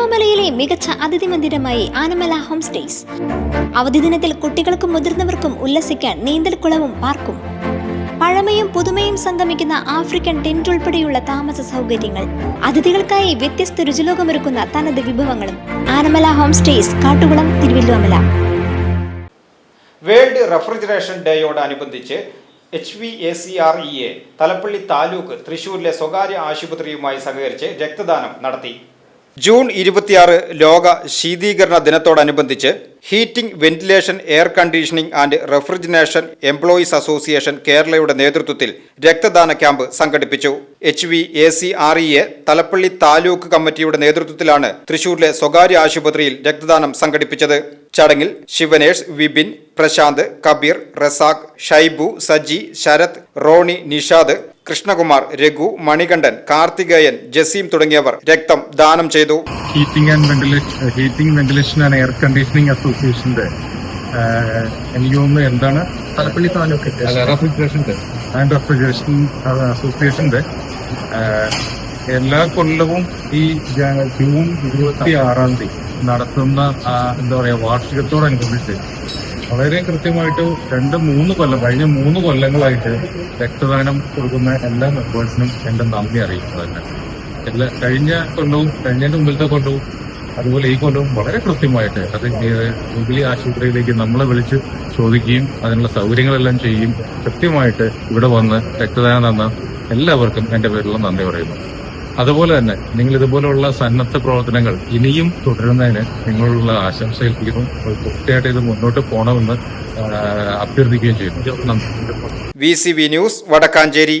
തിരുവല്ലോമലയിലെ മികച്ച അതിഥി മന്ദിരമായി Anamala home stays. അവധി ദിനത്തിൽ കുട്ടികൾക്കും മുതിർന്നവർക്കും ഉല്ലസിക്കാൻ നീന്തൽക്കുളവും പാർക്കും. പഴമയും പുതുമയും സംഗമിക്കുന്ന ആഫ്രിക്കൻ ടെന്റ് ഉൾപ്പെടെയുള്ള താമസ സൗകര്യങ്ങൾ. അതിഥികൾക്കായി വ്യത്യസ്ത രുചിലോകമൊരുക്കുന്ന തനത് വിഭവങ്ങളും. Anamala home stays Kattukulam Thiruvillwamala world refrigeration ഡേയോടനുബന്ധിച്ച് H V A C R E A Thalappilly taluk തൃശൂരിലെ സ്വകാര്യ ആശുപത്രിയുമായി സഹകരിച്ച് രക്തദാനം നടത്തി. ജൂൺ ഇരുപത്തിയാറ് ലോക ശീതീകരണ ദിനത്തോടനുബന്ധിച്ച് heating ventilation air conditioning and refrigeration employees association കേരളയുടെ നേതൃത്വത്തിൽ രക്തദാന ക്യാമ്പ് സംഘടിപ്പിച്ചു. H V A C R E A Thalappilly taluk കമ്മിറ്റിയുടെ നേതൃത്വത്തിലാണ് തൃശൂരിലെ സ്വകാര്യ ആശുപത്രിയിൽ രക്തദാനം സംഘടിപ്പിച്ചത്. ചടങ്ങിൽ ശിവനേഷ് വിപിൻ പ്രശാന്ത് കബീർ റസാഖ് ഷൈബു സജി ശരത് റോണി നിഷാദ് കൃഷ്ണകുമാർ രഘു മണികണ്ഠൻ കാർത്തികേയൻ ജസീം തുടങ്ങിയവർ രക്തം ദാനം ചെയ്തു. Heating and ventilation heating ventilation and air conditioning അസോസിയേഷന്റെ എനിക്ക് തോന്നുന്നു എന്താണ്? തലപ്പള്ളി താലൂക്ക് റെഫ്രിജറേഷന്റെ ആൻഡ് റെഫ്രിജറേഷൻ അസോസിയേഷന്റെ എല്ലാ കൊല്ലവും ഈ ജൂൺ ഇരുപത്തി ആറാം തീയതി നടത്തുന്ന എന്താ പറയാ വാർഷികത്തോടനുബന്ധിച്ച് വളരെ കൃത്യമായിട്ട് രണ്ട് മൂന്ന് കൊല്ലം കഴിഞ്ഞ മൂന്ന് കൊല്ലങ്ങളായിട്ട് രക്തദാനം കൊടുക്കുന്ന എല്ലാ മെമ്പേഴ്സിനും എന്റെ നന്ദി അറിയിക്കുന്നതന്നെ. എല്ലാ കഴിഞ്ഞ കൊല്ലവും കഴിഞ്ഞതിന്റെ മുമ്പിലത്തെ കൊല്ലവും അതുപോലെ ഈ കൊല്ലവും വളരെ കൃത്യമായിട്ട് അത് ജൂബിലി ആശുപത്രിയിലേക്ക് നമ്മളെ വിളിച്ച് ചോദിക്കുകയും അതിനുള്ള സൗകര്യങ്ങളെല്ലാം ചെയ്യും കൃത്യമായിട്ട് ഇവിടെ വന്ന് രക്തദാനം തന്ന എല്ലാവർക്കും എന്റെ പേരിലുള്ള നന്ദി പറയുന്നു. അതുപോലെ തന്നെ നിങ്ങൾ ഇതുപോലുള്ള സന്നദ്ധ പ്രവർത്തനങ്ങൾ ഇനിയും തുടരുന്നതിന് നിങ്ങളുള്ള ആശംസ ഏൽപ്പിക്കുന്നു. കൃത്യമായിട്ട് ഇത് മുന്നോട്ട് പോകണമെന്ന് അഭ്യർത്ഥിക്കുകയും ചെയ്യുന്നു. V C V news Vadakkanchery.